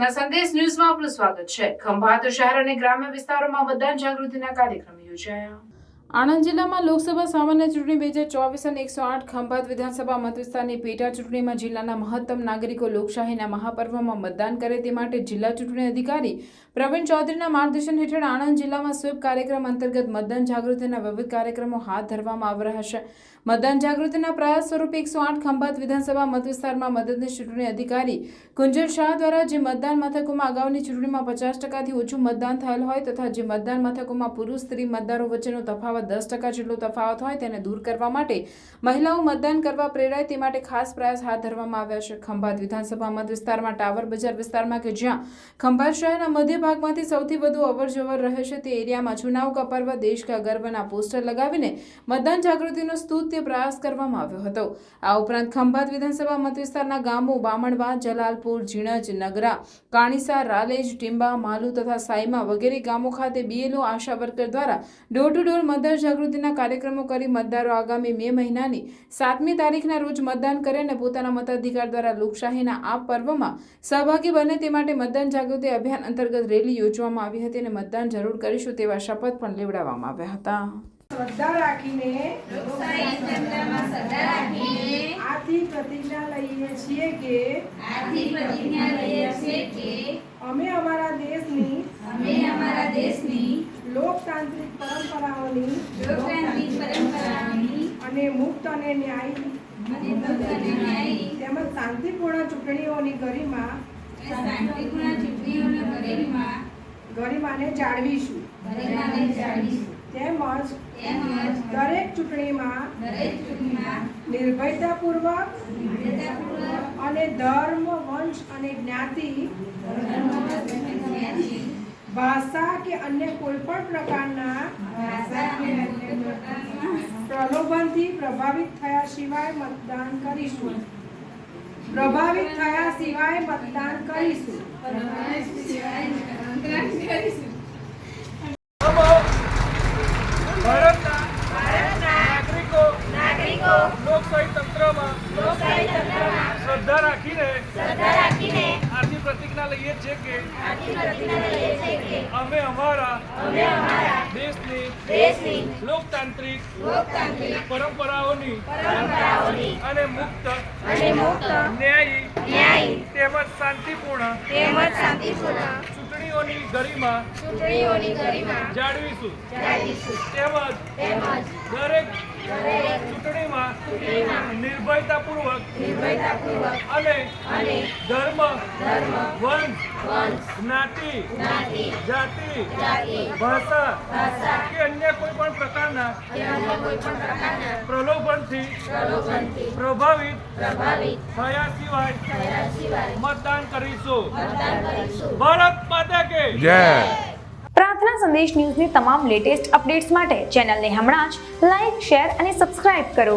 પ્રાર્થના સંદેશ ન્યૂઝમાં આપનું સ્વાગત છે. ખંભાત શહેર અને ગ્રામ્ય વિસ્તારોમાં મતદાન જાગૃતિના કાર્યક્રમ યોજાયા. આણંદ જિલ્લામાં લોકસભા સામાન્ય ચૂંટણી બે હજાર ચોવીસ અને એકસો આઠ ખંભાત વિધાનસભા મતવિસ્તારની પેટા ચૂંટણીમાં જિલ્લાના મહત્તમ નાગરિકો લોકશાહીના મહાપર્વમાં મતદાન કરે તે માટે જિલ્લા ચૂંટણી અધિકારી પ્રવીણ ચૌધરીના માર્ગદર્શન હેઠળ આણંદ જિલ્લામાં સ્વીપ કાર્યક્રમ અંતર્ગત મતદાન જાગૃતિના વિવિધ કાર્યક્રમો હાથ ધરવામાં આવી રહ્યા છે. મતદાન જાગૃતિના પ્રયાસ સ્વરૂપે એકસો આઠ ખંભાત વિધાનસભા મતવિસ્તારમાં મદદનીશ ચૂંટણી અધિકારી કુંજલ શાહ દ્વારા જે મતદાન મથકોમાં અગાઉની ચૂંટણીમાં પચાસ ટકાથી ઓછું મતદાન થયેલ હોય તથા જે મતદાન મથકોમાં પુરુષ સ્ત્રી મતદારો વચ્ચેનો તફાવત દસ ટકા જેટલો તફાવત હોય તેને દૂર કરવા માટે મહિલાઓ મતદાન કરવા પ્રેરાય તે માટે ખાસ પ્રયાસ હાથ ધરવામાં આવ્યા છે. ખંભાત વિધાનસભા મત વિસ્તારમાં, ટાવર બજાર વિસ્તારમાં કે જ્યાં ખંભાત શહેરના મધ્ય ભાગમાંથી સૌથી વધુ અવરજવર રહે છે તે એરિયામાં ચુનાવ કા પર્વ દેશ કા ગર્વના પોસ્ટર લગાવીને મતદાન જાગૃતિનો સ્તુત્ય પ્રયાસ કરવામાં આવ્યો હતો. આ ઉપરાંત ખંભાત વિધાનસભા મત વિસ્તારના ગામો બામણવા, જલાલપુર, ઝીણજ, નગરા, કાણીસા, રાલેજ, ટીંબા, માલુ તથા સાઈમા વગેરે ગામો ખાતે બીએલઓ આશા વર્કર દ્વારા ડોર ટુ ડોર મતદાર જાગૃતિના કાર્યક્રમો કરી મતદારો આગામી મે મહિનાની સાતમી તારીખના રોજ મતદાન કરે અને પોતાના મતાધિકાર દ્વારા લોકશાહીના આ પર્વમાં સહભાગી બને તે માટે મતદાન જાગૃતિ અભિયાન અંતર્ગત રેલી યોજવામાં આવી હતી અને મતદાન જરૂર કરીશું તેવા શપથ પણ લેવડાવવામાં આવ્યા હતા. શ્રદ્ધા રાખીને લોકશાહી તંત્રમાં શ્રદ્ધા રાખીને આથી પ્રતિજ્ઞા લઈએ છીએ કે આથી પ્રતિજ્ઞા લઈએ છીએ કે અમે અમારા દેશની અમે અમારા દેશની લોકતાંત્રિક પરંપરાઓની અને મુક્ત અને ન્યાયી તેમજ શાંતિપૂર્ણ ચૂંટણીઓની ગરિમા ગરિમાને જાળવીશું. તેમજ દરેક ચૂંટણીમાં નિર્ભયતાપૂર્વક અને ધર્મ વંશ અને જ્ઞાતિ, ભાષા કે અન્ય કોઈ પણ પ્રકારના પ્રલોભનથી પ્રભાવિત થયા સિવાય મતદાન કરીશું. પ્રભાવિત થયા સિવાય મતદાન કરીશું. પરમાનન્ટ સિવાય મતદાન કરીશું. ભારતના નાગરિકો નાગરિકો લોકશાહી તંત્રમાં શ્રદ્ધા રાખીને શ્રદ્ધા રાખીને આથી પ્રતિજ્ઞા લઈએ છીએ કે અમે અમારા અમે દેશની લોકતાંત્રિક લોકતાંત્રિક પરંપરાઓની અને મુક્ત અને મુક્ત ન્યાયી ન્યાયી તેમજ શાંતિપૂર્ણ તેમજ શાંતિપૂર્ણ ચૂંટણીઓની ગરિમા ચૂંટણીઓની ગરિમા જાળવીશું. તેમજ દરેક નિર્ભયતાપૂર્વક નિર્ભયતાપૂર્વક અને અને ધર્મ ધર્મ વંશ વંશ જ્ઞાતિ જાતિ જાતિ ભાષા ભાષા કે અન્ય કોઈ પણ પ્રકારના કે અન્ય કોઈ પણ પ્રલોભનથી પ્રલોભનથી પ્રભાવિત પ્રભાવિત થયા સિવાય મતદાન કરીશું. ભારત માતા કે પ્રાર્થના સંદેશ ન્યૂઝની તમામ લેટેસ્ટ અપડેટ્સ માટે ચેનલને હમણાં જ લાઇક શેર અને સબસ્ક્રાઇબ કરો.